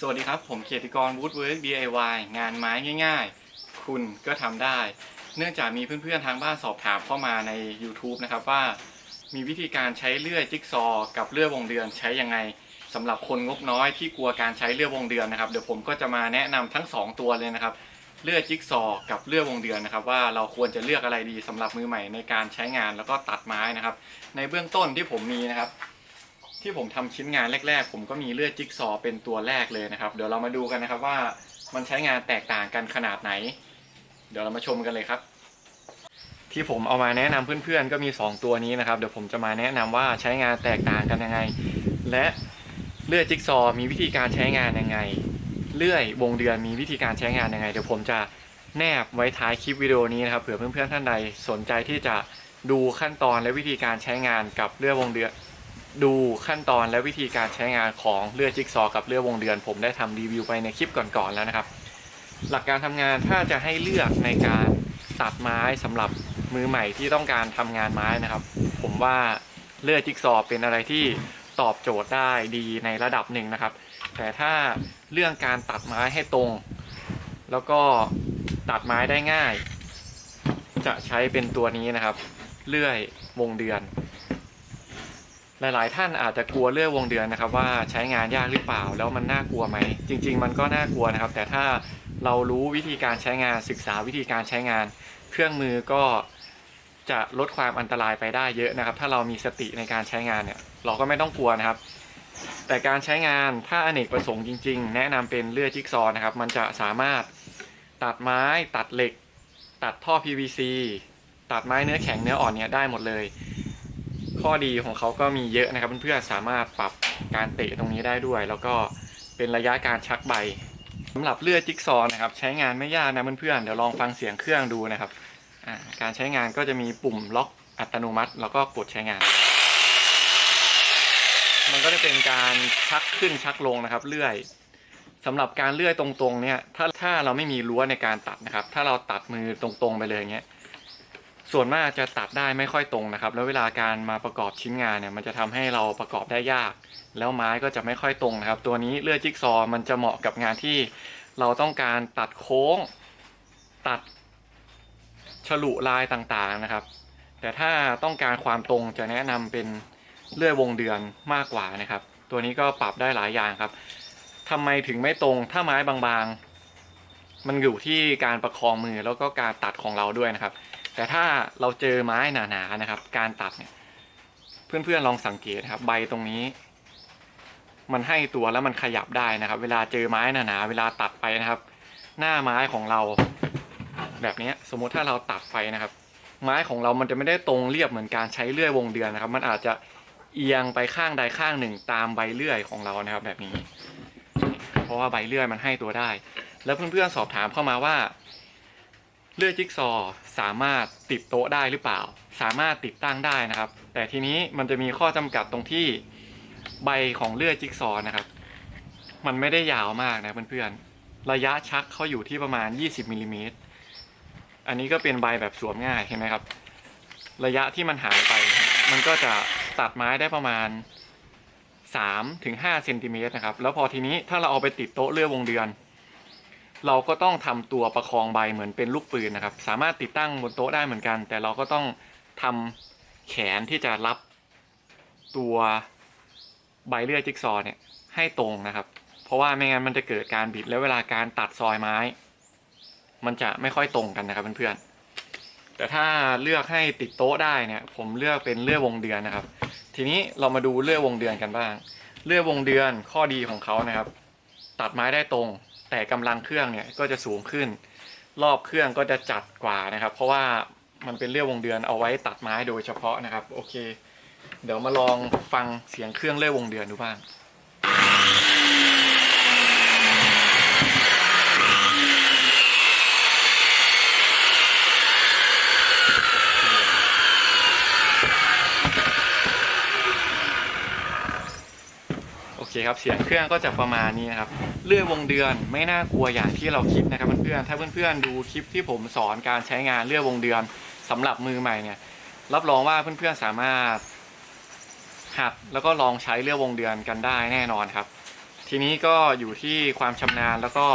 สวัสดีครับ ผมเกียรติกรวูดเวิร์ก DIY งานไม้ง่าย ๆ คุณก็ทำได้ เนื่องจากมีเพื่อนๆทางบ้านสอบถามเข้ามาใน YouTube นะครับว่า มีวิธีการใช้เลื่อยจิ๊กซอกับเลื่อยวงเดือนใช้ยังไงสำหรับคนงบน้อยที่กลัวการใช้เลื่อยวงเดือนนะครับเดี๋ยวผมก็จะมาแนะนำทั้ง 2 ตัวเลยนะครับเลื่อยจิ๊กซอกับเลื่อยวงเดือนนะครับ ว่าเราควรจะเลือกอะไรดีสำหรับมือใหม่ในการใช้งานแล้วก็ตัดไม้นะครับ ในเบื้องต้นที่ผมมีนะครับ ที่ผมทำชิ้นงานแรก ๆ ผมก็มีเลือดจิ๊กซอเป็นตัวแรกเลยนะครับ เดี๋ยวเรามาดูกันนะครับว่ามันใช้งานแตกต่างกันขนาดไหน เดี๋ยวเรามาชมกันเลยครับ ที่ผมเอามาแนะนำเพื่อนๆ ก็มี 2 ตัวนี้นะครับ เดี๋ยวผมจะมาแนะนำว่าใช้งานแตกต่างกันยังไง และเลื่อยจิ๊กซอมีวิธีการใช้งานยังไง เลื่อยวงเดือนมีวิธีการใช้งานยังไง เดี๋ยวผมจะแนบไว้ท้ายคลิปวิดีโอนี้นะครับเผื่อเพื่อนๆท่านใดสนใจที่จะดูขั้นตอนและวิธีการใช้งานกับเลื่อยวงเดือน ดูขั้นตอนและวิธีการใช้งานของเลื่อยจิ๊กซอกับเลื่อยวงเดือน ผมได้ทำรีวิวไปในคลิปก่อนๆแล้วนะครับ หลักการทำงานถ้าจะให้เลือกในการตัดไม้สำหรับมือใหม่ที่ต้องการทำงานไม้นะครับ ผมว่าเลื่อยจิ๊กซอเป็นอะไรที่ตอบโจทย์ได้ดีในระดับหนึ่งนะครับ แต่ถ้าเรื่องการตัดไม้ให้ตรง แล้วก็ตัดไม้ได้ง่าย จะใช้เป็นตัวนี้นะครับ เลื่อยวงเดือน หลาย ๆ ท่านอาจจะกลัวเลื่อยวงเดือนนะครับ ว่าใช้งานยากหรือเปล่าแล้วมันน่ากลัวไหม จริง ๆ มันก็น่ากลัวนะครับ แต่ถ้าเรารู้วิธีการใช้งานศึกษาวิธีการใช้งาน เครื่องมือก็จะลดความอันตรายไปได้เยอะนะครับ ถ้าเรามีสติในการใช้งานเนี่ยเราก็ไม่ต้องกลัวนะครับ แต่การใช้งานถ้าอเนกประสงค์จริง ๆ แนะนำเป็นเลื่อยจิ๊กซอว์นะครับ มันจะสามารถตัดไม้ตัดเหล็ก ตัดท่อ PVC ตัดไม้เนื้อแข็งเนื้ออ่อนเนี่ยได้หมดเลย ข้อดีของเขาก็มีเยอะนะครับเพื่อนๆสามารถปรับการเตะตรงนี้ได้ด้วย แล้วก็เป็นระยะการชักใบสำหรับเลื่อยจิ๊กซอว์นะครับ ใช้งานไม่ยากนะเพื่อนๆเดี๋ยวลองฟังเสียงเครื่องดูนะครับการใช้งานก็จะมีปุ่มล็อกอัตโนมัติ แล้วก็กดใช้งาน มันก็จะเป็นการชักขึ้นชักลงนะครับ เลื่อยสำหรับการเลื่อยตรงๆเนี่ยถ้าถ้าเราไม่มีรั้วในการตัดนะครับ ถ้าเราตัดมือตรงๆไปเลยอย่างเงี้ย ส่วนมากจะตัดได้ไม่ค่อยตรงนะครับ แล้วเวลาการมาประกอบชิ้นงานเนี่ยมันจะทำให้เราประกอบได้ยาก แล้วไม้ก็จะไม่ค่อยตรงนะครับ ตัวนี้เลื่อยจิ๊กซอมันจะเหมาะกับงานที่เราต้องการตัดโค้ง ตัดฉลุลายต่างๆนะครับ แต่ถ้าต้องการความตรงจะแนะนำเป็นเลื่อยวงเดือนมากกว่านะครับ ตัวนี้ก็ปรับได้หลายอย่างครับทำไมถึงไม่ตรงถ้าไม้บางๆ มันอยู่ที่การประคองมือแล้วก็การตัดของเราด้วยนะครับ แต่ถ้าเราเจอไม้หนาๆนะครับ การตัดเนี่ย เพื่อนๆลองสังเกตครับ ใบตรงนี้ มันให้ตัวแล้วมันขยับได้นะครับ เวลาเจอไม้หนาๆเวลาตัดไปนะครับ หน้าไม้ของเรา แบบนี้สมมุติถ้าเราตัดไปนะครับ ไม้ของเรามันจะไม่ได้ตรงเรียบเหมือนการใช้เลื่อยวงเดือนนะครับ มันอาจจะเอียงไปข้างใดข้างหนึ่งตามใบเลื่อยของเรานะครับ แบบนี้ เพราะว่าใบเลื่อยมันให้ตัวได้ แล้วเพื่อนๆสอบถามเข้ามาว่า เลื่อยจิ๊กซอสามารถติดโต๊ะได้หรือเปล่า สามารถติดตั้งได้นะครับ แต่ทีนี้มันจะมีข้อจำกัดตรงที่ใบของเลื่อยจิ๊กซอนะครับ มันไม่ได้ยาวมากนะเพื่อนๆระยะชักเขาอยู่ที่ประมาณ 20มิลลิเมตรอันนี้ก็เป็นใบแบบสวมง่ายเห็นไหมครับ ระยะที่มันหายไป มันก็จะตัดไม้ได้ประมาณ3ถึง5เซนติเมตรนะครับแล้วพอทีนี้ถ้าเราเอาไปติดโต๊ะเลื่อยวงเดือน เราก็ต้องทำตัวประคองใบเหมือนเป็นลูกปืนนะครับ สามารถติดตั้งบนโต๊ะได้เหมือนกัน แต่เราก็ต้องทำแขนที่จะรับตัวใบเลื่อยจิ๊กซอเนี่ยให้ตรงนะครับ เพราะว่าไม่งั้นมันจะเกิดการบิดแล้วเวลาการตัดซอยไม้ มันจะไม่ค่อยตรงกันนะครับเพื่อนๆแต่ถ้าเลือกให้ติดโต๊ะได้เนี่ย ผมเลือกเป็นเลื่อยวงเดือนนะครับ ทีนี้เรามาดูเลื่อยวงเดือนกันบ้าง เลื่อยวงเดือนข้อดีของเขานะครับ ตัดไม้ได้ตรง แต่กำลังเครื่องเนี่ยก็จะสูงขึ้น รอบเครื่องก็จะจัดกว่านะครับ เพราะว่ามันเป็นเลื่อยวงเดือนเอาไว้ตัดไม้โดยเฉพาะนะครับ โอเค เดี๋ยวมาลองฟังเสียงเครื่องเลื่อยวงเดือนดูบ้าง คครับเสียงเครื่องก็จะประมาณนี้นะครับเลื่อยวงเดือนไม่น่ากลัวอย่างที่เราคิดนะครับเพื่อนๆถ้าเพื่อนๆดูคลิปที่ผมสอนการใช้งานเลื่อยวงเดือนสำหรับมือใหม่เนี่ยรับรองว่าเพื่อนๆสามารถหัดแล้วก็ลองใช้เลื่อยวงเดือนกันได้แน่นอนครับ ทีนี้ก็อยู่ที่ความชำนาญแล้วก็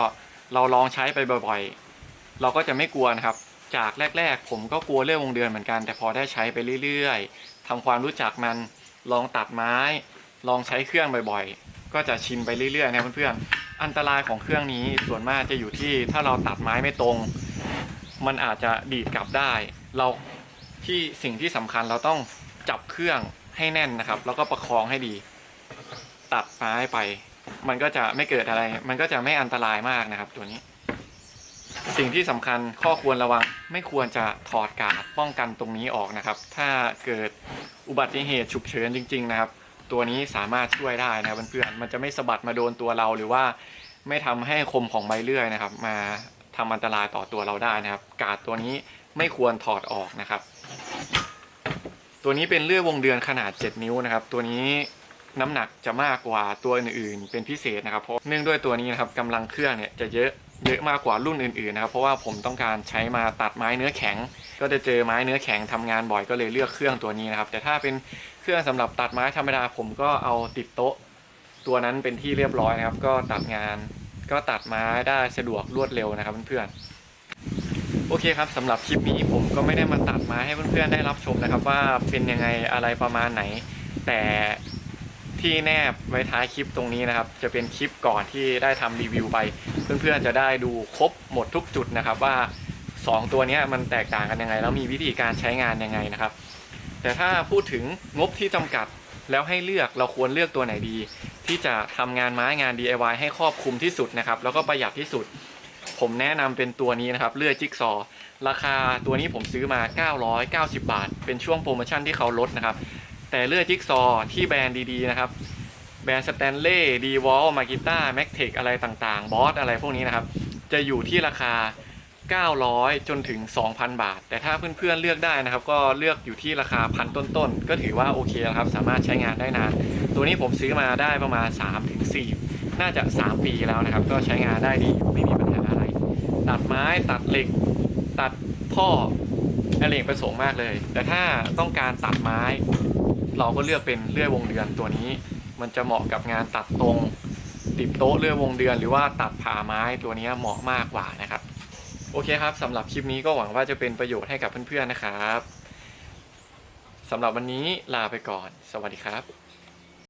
เราลองใช้ไปบ่อยๆ เราก็จะไม่กลัวนะครับจากแรก ๆ ผมก็กลัวเรื่องวงเดือนเหมือนกัน แต่พอได้ใช้ไปเรื่อย ๆทำความรู้จักมันลองตัดไม้ ลองใช้เครื่องบ่อยๆ ก็จะชินไปเรื่อยๆนะเพื่อนๆอันตรายของเครื่องนี้ส่วนมากจะอยู่ที่ถ้าเราตัดไม้ไม่ตรง มันอาจจะดีดกลับได้ เราที่สิ่งที่สำคัญเราต้องจับเครื่องให้แน่นนะครับ แล้วก็ประคองให้ดี ตัดไม้ไป มันก็จะไม่เกิดอะไร มันก็จะไม่อันตรายมากนะครับ ตัวนี้ สิ่งที่สำคัญข้อควรระวังไม่ควรจะถอดกาดป้องกันตรงนี้ออกนะครับ ถ้าเกิดอุบัติเหตุฉุกเฉินจริง ๆ นะครับ ตัวนี้สามารถช่วยได้นะครับเพื่อนๆมันจะไม่สะบัดมาโดนตัวเราหรือว่าไม่ทำให้คมของใบเลื่อยนะครับ มาทำอันตรายต่อตัวเราได้นะครับ กาดตัวนี้ไม่ควรถอดออกนะครับ ตัวนี้เป็นเลื่อยวงเดือนขนาด 7 นิ้วนะครับ ตัวนี้น้ำหนักจะมากกว่าตัวอื่นๆ เป็นพิเศษนะครับ เพราะเนื่องด้วยตัวนี้นะครับกำลังเครื่องเนี่ยจะเยอะเยอะมากกว่ารุ่นอื่นๆนะครับ เพราะว่าผมต้องการใช้มาตัดไม้เนื้อแข็ง ก็จะเจอไม้เนื้อแข็งทำงานบ่อยก็เลยเลือกเครื่องตัวนี้นะครับ แต่ถ้าเป็น เครื่องสำหรับตัดไม้ธรรมดาผมก็เอาติดโต๊ะ ตัวนั้นเป็นที่เรียบร้อยนะครับ ก็ตัดงานก็ตัดไม้ได้สะดวกรวดเร็วนะครับเพื่อนๆโอเคครับสำหรับคลิปนี้ผมก็ไม่ได้มาตัดไม้ให้เพื่อนๆได้รับชมนะครับ ว่าเป็นยังไงอะไรประมาณไหน แต่ที่แนบไว้ท้ายคลิปตรงนี้นะครับ จะเป็นคลิปก่อนที่ได้ทำรีวิวไป เพื่อนๆจะได้ดูครบหมดทุกจุดนะครับว่า 2 ตัวนี้มันแตกต่างกันยังไง แล้วมีวิธีการใช้งานยังไงนะครับ แต่ถ้าพูดถึงงบที่จำกัดแล้วให้เลือกเราควรเลือกตัวไหนดี ที่จะทำงานไม้งาน DIY ให้ครอบคลุมที่สุดนะครับ แล้วก็ประหยัดที่สุด ผมแนะนำเป็นตัวนี้นะครับเลื่อยจิ๊กซอว์ราคาตัวนี้ผมซื้อมา 990 บาท เป็นช่วงโปรโมชั่นที่เขาลดนะครับ แต่เลื่อยจิ๊กซอว์ที่แบรนด์ดีๆนะครับแบรนด์สแตนเล่ดีวอลมากิต้าแม็กเทคอะไรต่างๆ บอสอะไรพวกนี้นะครับ จะอยู่ที่ราคา 900 จนถึง 2,000 บาท แต่ถ้าเพื่อนๆเลือกได้นะครับ ก็เลือกอยู่ที่ราคาพันต้นๆ ก็ถือว่าโอเคแล้วครับ สามารถใช้งานได้นาน ตัวนี้ผมซื้อมาได้ประมาณ 3-4 น่าจะ 3 ปีแล้วนะครับ ก็ใช้งานได้ดีไม่มีปัญหาอะไร ตัดไม้ตัดเหล็ก ตัดท่ออเนกประสงค์มากเลย แต่ถ้าต้องการตัดไม้ เราก็เลือกเป็นเลื่อยวงเดือนตัวนี้ มันจะเหมาะกับงานตัดตรงติดโต๊ะเลื่อยวงเดือน หรือว่าตัดผ่าไม้ตัวนี้เหมาะมากกว่านะครับ โอเคครับสำหรับคลิปนี้ก็หวังว่าจะเป็นประโยชน์ให้กับเพื่อนๆนะครับสำหรับวันนี้ลาไปก่อน สวัสดีครับ